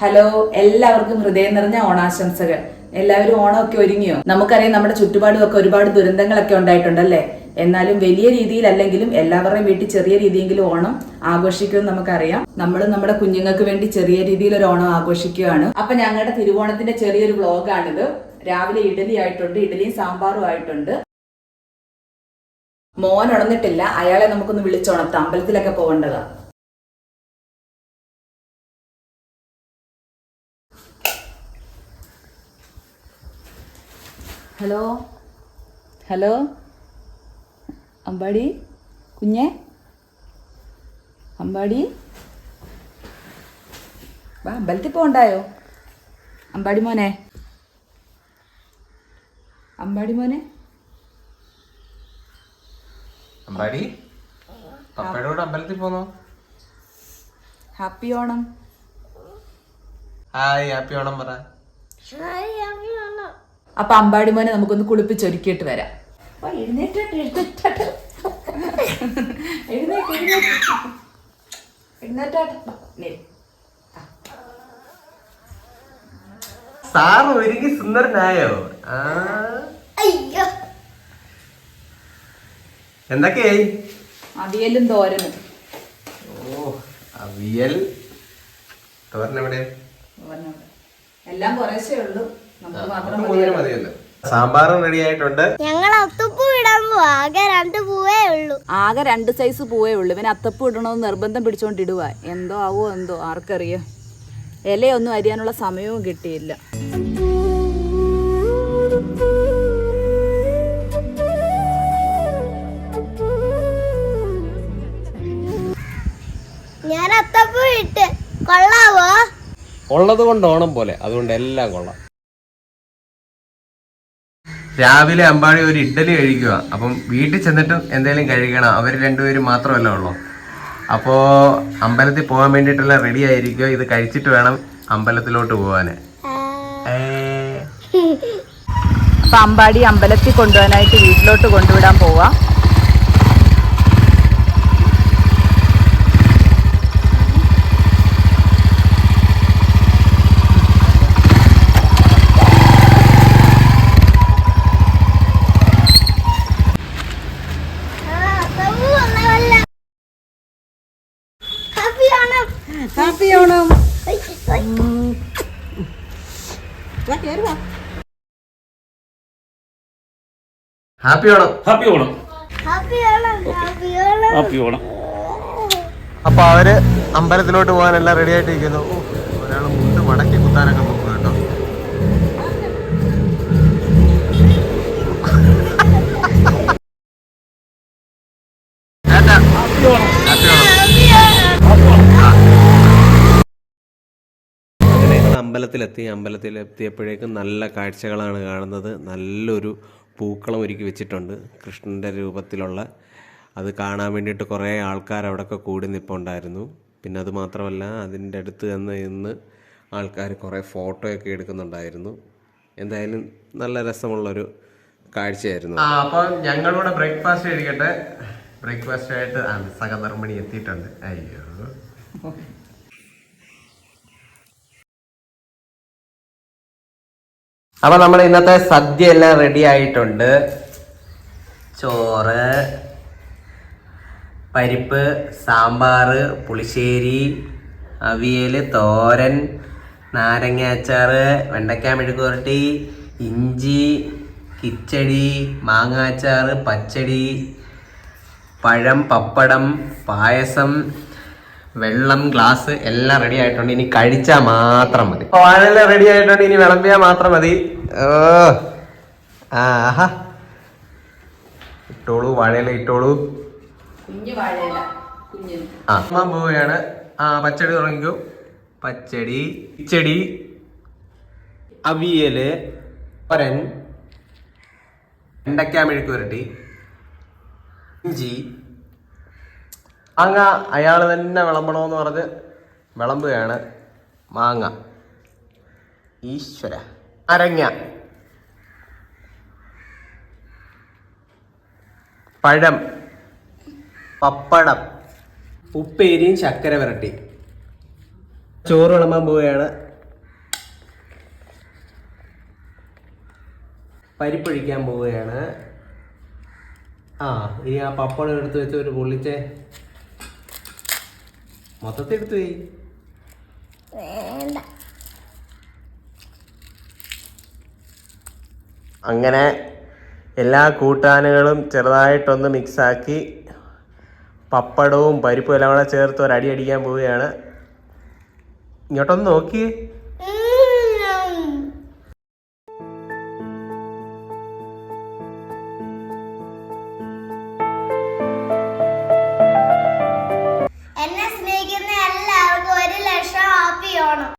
Hello എല്ലാവർക്കും ഹൃദയം നിറഞ്ഞ ഓണാശംസകൾ. എല്ലാവരും ഓണമൊക്കെ ഒരുങ്ങിയോ? നമുക്കറിയാം നമ്മുടെ ചുറ്റുപാടുമൊക്കെ ഒരുപാട് ദുരന്തങ്ങളൊക്കെ ഉണ്ടായിട്ടുണ്ടല്ലേ? എന്നാലും വലിയ രീതിയിലല്ലെങ്കിലും എല്ലാവരുടെയും വീട്ടിൽ ചെറിയ രീതിയെങ്കിലും ഓണം ആഘോഷിക്കുമെന്ന് നമുക്കറിയാം. നമ്മൾ നമ്മുടെ കുഞ്ഞുങ്ങൾക്ക് വേണ്ടി ചെറിയ രീതിയിൽ ഒരു ഓണം ആഘോഷിക്കുകയാണ്. അപ്പൊ ഞങ്ങളുടെ തിരുവോണത്തിന്റെ ചെറിയൊരു വ്ളോഗാണിത് രാവിലെ ഇഡലി ആയിട്ടുണ്ട് ഇഡലിയും സാമ്പാറും ആയിട്ടുണ്ട്. മോൻ ഉണർന്നിട്ടില്ല. അയാളെ നമുക്കൊന്ന് വിളിച്ചുണർത്താം അമ്പലത്തിലൊക്കെ പോകേണ്ടതാ. ഹലോ? ഹലോ? അമ്പാടി? കുഞ്ഞേ? അമ്പാടി? വാ അമ്പലത്തിൽ പോണ്ടായോ? അമ്പാടി മോനെ. അമ്പാടി മോനെ. അമ്പാടി പപ്പയുടെ കൂടെ അമ്പലത്തിൽ പോന്നോ? Happy Onam. Hi happy Onam പറ. അപ്പൊ അമ്പാടി മോനെ നമുക്കൊന്ന് കുളിപ്പിച്ചൊരുക്കിയിട്ട് വരാം വാ, എഴുന്നേറ്റാട്ടെ, എഴുന്നേറ്റാട്ടെ. എഴുന്നേറ്റ്. എഴുന്നേറ്റാട്ടെ. സാർ ഒരുങ്ങി സുന്ദരനായോ. എന്തൊക്കെയായി അവിയലും തോരനും ഓ അവിയൽ തോരൻ എവിടെ. എല്ലാം കുറേശ്ശേ ഉള്ളൂ സാമ്പാറും റെഡി ആയിട്ടുണ്ട്. ഞങ്ങൾ അത്തപ്പൂ ഇടാൻ പോവാ. ആകെ രണ്ട് പൂവേ ഉള്ളൂ. ആകെ രണ്ട് സൈസ് പൂവേ ഉള്ളൂ. ഇവന് അത്തപ്പൂ ഇടണമെന്ന് നിർബന്ധം പിടിച്ചോണ്ട് ഇടുക എന്തോ ആവോ എന്തോ ആർക്കറിയാം. ഇലയൊന്നും അരിയാനുള്ള സമയവും കിട്ടിയില്ല. ഞാൻ അത്തപ്പൂ ഇട്ട്. കൊള്ളാവോ? ഉള്ളത് കൊണ്ട് ഓണം പോലെ. അതുകൊണ്ട് എല്ലാം കൊള്ളാം. രാവിലെ അമ്പാടി ഒരു ഇഡ്ഡലി കഴിക്കുക. അപ്പം വീട്ടിൽ ചെന്നിട്ടും എന്തെങ്കിലും കഴിക്കണം. അവർ രണ്ടുപേരും മാത്രമല്ല ഉള്ളൂ. അപ്പോൾ അമ്പലത്തിൽ പോകാൻ വേണ്ടിയിട്ടുള്ള റെഡി ആയിരിക്കുക. ഇത് കഴിച്ചിട്ട് വേണം അമ്പലത്തിലോട്ട് പോകാൻ അപ്പം അമ്പാടി അമ്പലത്തിൽ കൊണ്ടുപോകാനായിട്ട് വീട്ടിലോട്ട് കൊണ്ടുവിടാൻ പോവാ അത്തപ്പൂ വന്നതല്ല happy Onam happy Onam. Happy Onam. Happy Onam happy Onam. അപ്പൊ അവർ അമ്പലത്തിലോട്ട് പോകാൻ എല്ലാം റെഡി ആയിട്ടിരിക്കുന്നു. ഒരാൾ മുണ്ട് മടക്കി കുത്താനൊക്കെ നോക്കുക കേട്ടോ. Happy happy Onam. അങ്ങനെ ഞങ്ങൾ അമ്പലത്തിലെത്തി അമ്പലത്തിലെത്തിയപ്പോഴേക്കും നല്ല കാഴ്ചകളാണ് കാണുന്നത്. നല്ലൊരു പൂക്കളം ഒരുക്കി വെച്ചിട്ടുണ്ട് കൃഷ്ണന്റെ രൂപത്തിലുള്ള. അത് കാണാൻ വേണ്ടിയിട്ട് കുറേ ആൾക്കാർ അവിടെയൊക്കെ കൂടി നിൽപ്പുണ്ടായിരുന്നു പിന്നെ അത് മാത്രമല്ല അതിന്റെ അടുത്ത് തന്നെ ഇന്ന് ആൾക്കാർ കുറേ ഫോട്ടോയൊക്കെ എടുക്കുന്നുണ്ടായിരുന്നു. എന്തായാലും നല്ല രസമുള്ളൊരു കാഴ്ചയായിരുന്നു. ആ അപ്പം ഞങ്ങളിവിടെ ബ്രേക്ക്ഫാസ്റ്റ് കഴിക്കട്ടെ. ബ്രേക്ക്ഫാസ്റ്റ് ആയിട്ട് സഹധർമ്മിണി എത്തിയിട്ടുണ്ട്. അയ്യോ. അപ്പൊ നമ്മൾ ഇന്നത്തെ സദ്യ എല്ലാം റെഡി ആയിട്ടുണ്ട്. ചോറ് പരിപ്പ് സാമ്പാർ പുളിശ്ശേരി അവിയൽ തോരൻ നാരങ്ങ അച്ചാർ വെണ്ടയ്ക്ക മെഴുകുരട്ടി ഇഞ്ചി കിച്ചടി മാങ്ങ അച്ചാർ പച്ചടി പഴം പപ്പടം പായസം വെള്ളം ഗ്ലാസ് എല്ലാം റെഡി ആയിട്ടുണ്ട്. ഇനി കഴിച്ചാൽ മാത്രം മതി. വാഴെല്ലാം റെഡി ആയിട്ടുണ്ട്. ഇനി വിളമ്പിയാൽ മാത്രം മതി. ഓ ആഹാ. ഇട്ടോളൂ വാഴയില ഇട്ടോളൂ. ആ. അമ്മ പോവുകയാണ്. ആ പച്ചടി തുടങ്ങിക്കൂ. പച്ചടി ഇച്ചടി അവിയൽ പരൻ വെണ്ടയ്ക്ക മെഴുക്ക് പുരട്ടി ഇഞ്ചി മാങ്ങ അയാൾ തന്നെ വിളമ്പണമെന്ന് പറഞ്ഞ് വിളമ്പുകയാണ് മാങ്ങ. ഈശ്വര. അരങ്ങ. പഴം. പപ്പടം. ഉപ്പേരിയും ശക്കര വരട്ടി. ചോറ് വിളമ്പാൻ പോവുകയാണ്. പരിപ്പൊഴിക്കാൻ പോവുകയാണ്. ആ ഇനി ആ പപ്പടം എടുത്ത് വെച്ച് ഒരു പൊള്ളിച്ചേ. മൊത്തത്തിൽ എടുത്തു പോയി. അങ്ങനെ എല്ലാ കൂട്ടാനുകളും ചെറുതായിട്ടൊന്ന് മിക്സാക്കി പപ്പടവും പരിപ്പും എല്ലാം കൂടെ ചേർത്ത് ഒരടി അടി അടിക്കാൻ പോവുകയാണ്. ഇങ്ങോട്ടൊന്ന് നോക്കിയേ. யானம்